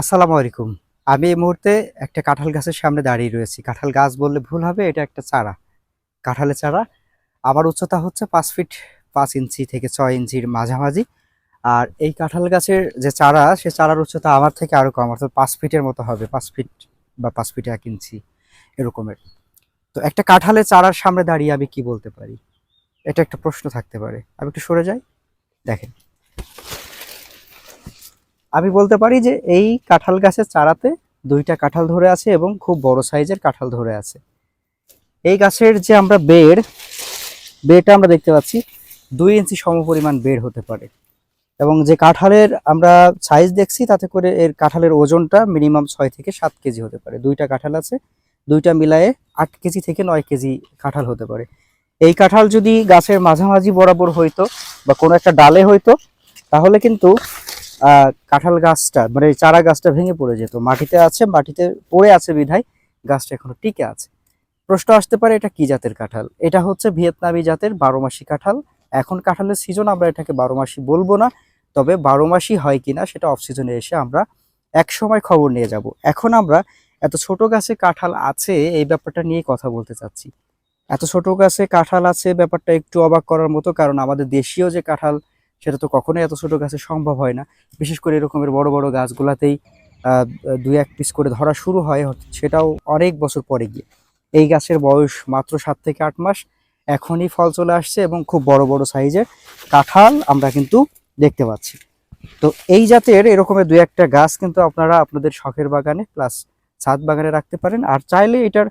আসসালামু আলাইকুম। আমি এই মুহূর্তে একটা কাঁঠাল গাছের সামনে দাঁড়িয়ে রয়েছি। কাঁঠাল গাছ বললে ভুল হবে, এটা একটা চারা। কাঁঠালের চারা, আমার উচ্চতা হচ্ছে পাঁচ ফিট পাঁচ ইঞ্চি থেকে ছয় ইঞ্চির মাঝামাঝি। আর এই কাঁঠাল গাছের যে চারা, সে চারার উচ্চতা আমার থেকে আরও কম, অর্থাৎ পাঁচ ফিটের মতো হবে, পাঁচ ফিট বা পাঁচ ফিট এক ইঞ্চি এরকমের। তো একটা কাঁঠালের চারার সামনে দাঁড়িয়ে আমি কি বলতে পারি? এটা একটা প্রশ্ন থাকতে পারে। আমি একটু সরে যাই, দেখেন। আমি বলতে পারি যে এই কাঁঠাল গাছের চারাতে দুইটা কাঁঠাল ধরে আছে এবং খুব বড় সাইজের কাঁঠাল ধরে আছে। এই গাছের যে আমরা বেড়, বেড়টা আমরা দেখতে পাচ্ছি দুই ইঞ্চি সমপরিমাণ বেড় হতে পারে। এবং যে কাঁঠালের আমরা সাইজ দেখছি তাতে করে এর কাঁঠালের ওজনটা মিনিমাম ছয় থেকে সাত কেজি হতে পারে। দুইটা কাঁঠাল আছে, দুইটা মিলায়ে আট কেজি থেকে নয় কেজি কাঁঠাল হতে পারে। এই কাঁঠাল যদি গাছের মাঝামাঝি বরাবর হইতো বা কোনো একটা ডালে হইতো, তাহলে কিন্তু কাঁঠাল গাছটা মানে চারা গাছটা ভেঙে পড়ে যেত। মাটিতে আছে, মাটিতে পড়ে আছে বিধায় গাছটা এখনও টিকে আছে। প্রশ্ন আসতে পারে, এটা কি জাতের কাঁঠাল? এটা হচ্ছে ভিয়েতনামি জাতের বারো মাসি কাঁঠাল। এখন কাঁঠালের সিজন আমরা এটাকে বারো মাসি বলব না, তবে বারো মাসি হয় কিনা সেটা অফ সিজনে এসে আমরা এক সময় খবর নিয়ে যাব। এখন আমরা এত ছোট গাছে কাঁঠাল আছে, এই ব্যাপারটা নিয়ে কথা বলতে চাচ্ছি। এত ছোট গাছে কাঁঠাল আছে, ব্যাপারটা একটু অবাক করার মতো, কারণ আমাদের দেশীয় যে কাঁঠাল সেটা তো কখনোই এত ছোট গাছে সম্ভব হয় না। বিশেষ করে এরকমের বড় বড় গাছগুলাতেই দুই এক পিস করে ধরা শুরু হয় সেটাও অনেক বছর পরে গিয়ে। এই গাছের বয়স মাত্র সাত থেকে আট মাস। এখনই ফল চলে আসছে এবং খুব বড় বড় সাইজের কাঁঠাল আমরা কিন্তু দেখতে পাচ্ছি। তো এই জাতের এরকমের দু একটা গাছ কিন্তু আপনারা আপনাদের শখের বাগানে প্লাস ছাদ বাগানে রাখতে পারেন। আর চাইলে এটার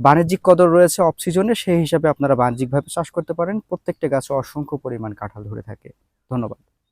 বাণিজ্যিক কদর রয়েছে অফ সিজনে সেই হিসাবে আপনারা বাণিজ্যিকভাবে চাষ করতে পারেন। প্রত্যেকটা গাছে অসংখ্য পরিমাণ কাঁঠাল ধরে থাকে। ধন্যবাদ।